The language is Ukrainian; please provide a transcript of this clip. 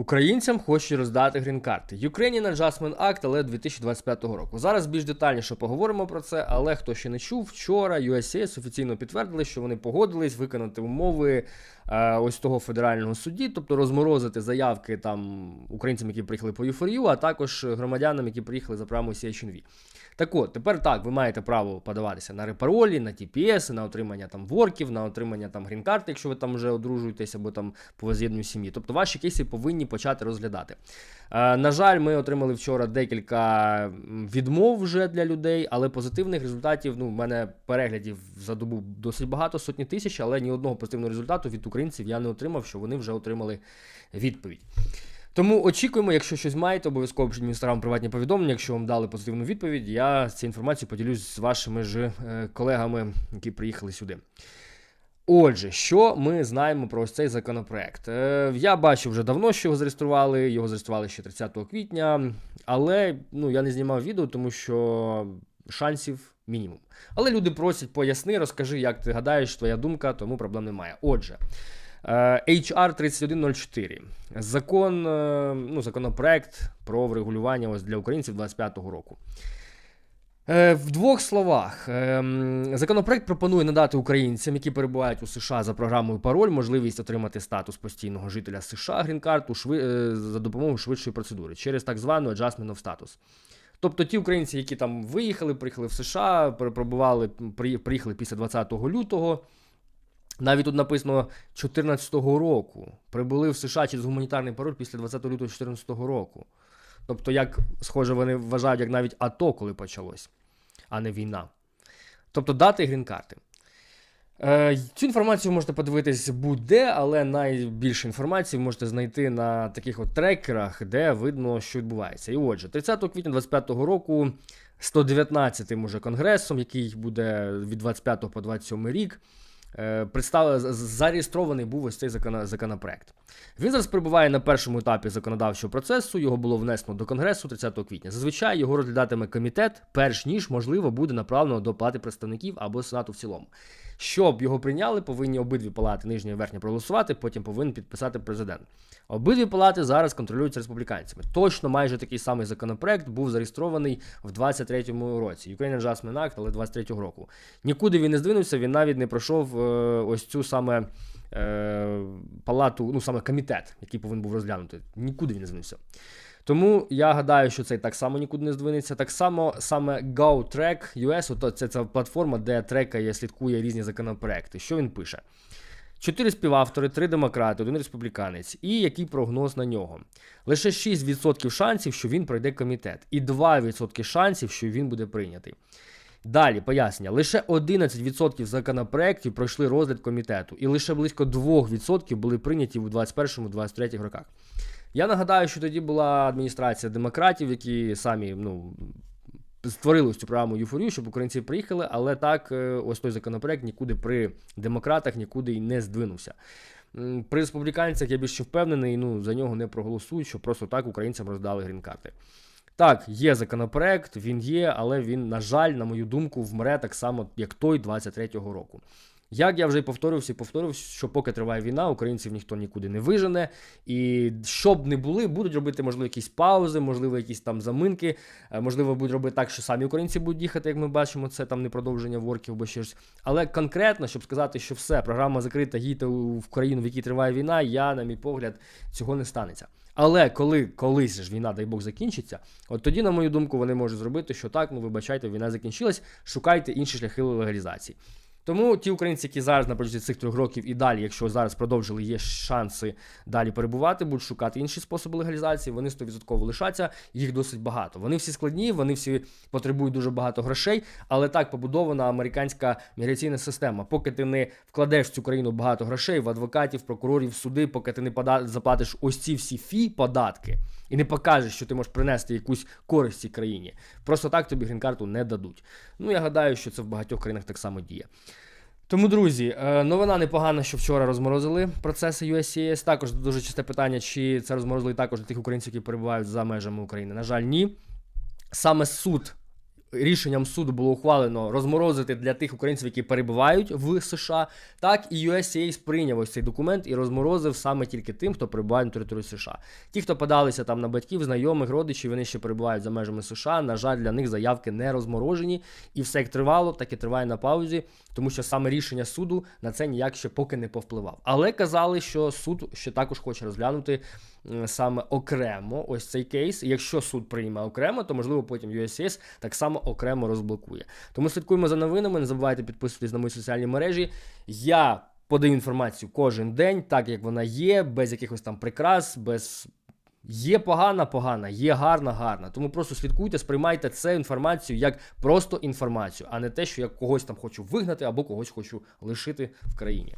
Українцям хочуть роздати грін-карти. Ukrainian Adjustment Act, але 2025 року. Зараз більш детальніше поговоримо про це, але хто ще не чув, вчора USCIS офіційно підтвердили, що вони погодились виконати умови е, ось того федерального судді, тобто розморозити заявки там українцям, які приїхали по U4U, а також громадянам, які приїхали за програмою CHNV. Так от, тепер так, ви маєте право подаватися на репаролі, на TPS, на отримання там ворків, на отримання там грін-карти, якщо ви там вже одружуєтесь або там по воз'єднанню сім'ї. Тобто ваші кейси повинні почати розглядати. Е, на жаль, ми отримали вчора декілька відмов вже для людей, але позитивних результатів. Ну, в мене переглядів за добу досить багато, сотні тисяч, але ні одного позитивного результату від українців я не отримав, що вони вже отримали відповідь. Тому очікуємо, якщо щось маєте, обов'язково пишіть інстаграм приватні повідомлення. Якщо вам дали позитивну відповідь, я з цією інформацією поділюсь з вашими ж е, колегами, які приїхали сюди. Отже, що ми знаємо про ось цей законопроект? Е, я бачив вже давно, що його зареєстрували. Його зареєстрували ще 30 квітня, але ну, я не знімав відео, тому що шансів мінімум. Але люди просять, поясни, розкажи, як ти гадаєш, твоя думка, тому проблем немає. Отже. Е, HR 3104. Закон, е, ну, законопроект про врегулювання ось для українців 25-го року. Е, В двох словах, ем, законопроект пропонує надати українцям, які перебувають у США за програмою пароль, можливість отримати статус постійного жителя США грін-карту шви, е, за допомогою швидшої процедури через так звану adjustment of status. Тобто ті українці, які там виїхали, приїхали в США, пер- пробували, при- приїхали після 20 лютого. Навіть тут написано 14-го року. Прибули в США через гуманітарний пароль після 20 лютого 2014 року. Тобто, як схоже, вони вважають, як навіть АТО, коли почалось, а не війна. Тобто дати грін-карти. Е, цю інформацію можете подивитись будь-де, але найбільше інформації можете знайти на таких от трекерах, де видно, що відбувається. І отже, 30 квітня 2025 року 119-м уже конгресом, який буде від 25 по 27 рік, представ... з- з- зареєстрований був ось цей законопроект. Він зараз перебуває на першому етапі законодавчого процесу. Його було внесено до конгресу 30 квітня. Зазвичай його розглядатиме комітет, перш ніж можливо буде направлено до палати представників або сенату в цілому. Щоб його прийняли, повинні обидві палати нижня і верхня проголосувати, потім повинен підписати президент. Обидві палати зараз контролюються республіканцями. Точно майже такий самий законопроект був зареєстрований в 23-му році. Ukrainian Adjustment Act, але 23-го року. Нікуди він не здвинувся, він навіть не пройшов е, ось цю саме е, палату, ну саме комітет, який повинен був розглянути. Нікуди він не здвинувся. Тому я гадаю, що цей так само нікуди не здвинеться. Так само саме GoTrack US, ото це ця платформа, де трекає, слідкує різні законопроекти. Що він пише? Чотири співавтори, три демократи, один республіканець. І який прогноз на нього? Лише 6% шансів, що він пройде комітет, і 2% шансів, що він буде прийнятий. Далі пояснення: лише 11% законопроєктів пройшли розгляд комітету, і лише близько 2% були прийняті у 2021-2023 роках. Я нагадаю, що тоді була адміністрація демократів, які самі ну, створили цю програму Юфорію, щоб українці приїхали, але так, е, ось той законопроект нікуди при демократах нікуди й не здвинувся. При республіканцях я більше впевнений, ну за нього не проголосують, що просто так українцям роздали грін-карти. Так, є законопроект, він є, але він, на жаль, на мою думку, вмре так само, як той 23-го року. Як я вже й повторився і повторився, що поки триває війна, українців ніхто нікуди не вижене. І щоб не були, будуть робити, можливо, якісь паузи, можливо, якісь там заминки. е, Можливо, будуть робити так, що самі українці будуть їхати, як ми бачимо, це там не продовження ворків або щось. Але конкретно, щоб сказати, що все, програма закрита, їдьте в країну, в якій триває війна, я, на мій погляд, цього не станеться. Але коли колись ж війна, дай Бог, закінчиться, от тоді, на мою думку, вони можуть зробити, що так, ну вибачайте, війна закінчилась, шукайте інші шляхи легалізації. Тому ті українці, які зараз на протязі цих трьох років і далі, якщо зараз продовжили, є шанси далі перебувати, будуть шукати інші способи легалізації, вони 100% лишаться, їх досить багато. Вони всі складні, вони всі потребують дуже багато грошей, але так побудована американська міграційна система. Поки ти не вкладеш в цю країну багато грошей в адвокатів, прокурорів, в суди, поки ти не пода- заплатиш ось ці всі фі податки і не покажеш, що ти можеш принести якусь користь цій країні. Просто так тобі грін-карту не дадуть. Ну я гадаю, що це в багатьох країнах так само діє. Тому, друзі, е, новина непогана, що вчора розморозили процеси USCIS. Також дуже часте питання, чи це розморозили також для тих українців, які перебувають за межами України. На жаль, ні. Саме суд рішенням суду було ухвалено розморозити для тих українців, які перебувають в США, так і USCIS прийняв ось цей документ і розморозив саме тільки тим, хто перебуває на території США. Ті, хто подалися там на батьків, знайомих, родичів, вони ще перебувають за межами США. На жаль, для них заявки не розморожені, і все як тривало, так і триває на паузі, тому що саме рішення суду на це ніяк ще поки не повпливав. Але казали, що суд ще також хоче розглянути саме окремо ось цей кейс. Якщо суд прийме окремо, то можливо потім USCIS так само окремо розблокує. Тому слідкуємо за новинами. Не забувайте підписуватись на мої соціальні мережі. Я подаю інформацію кожен день, так як вона є, без якихось там прикрас, без. Є погана, погана, є гарна, гарна. Тому просто слідкуйте, сприймайте цю інформацію як просто інформацію, а не те, що я когось там хочу вигнати або когось хочу лишити в країні.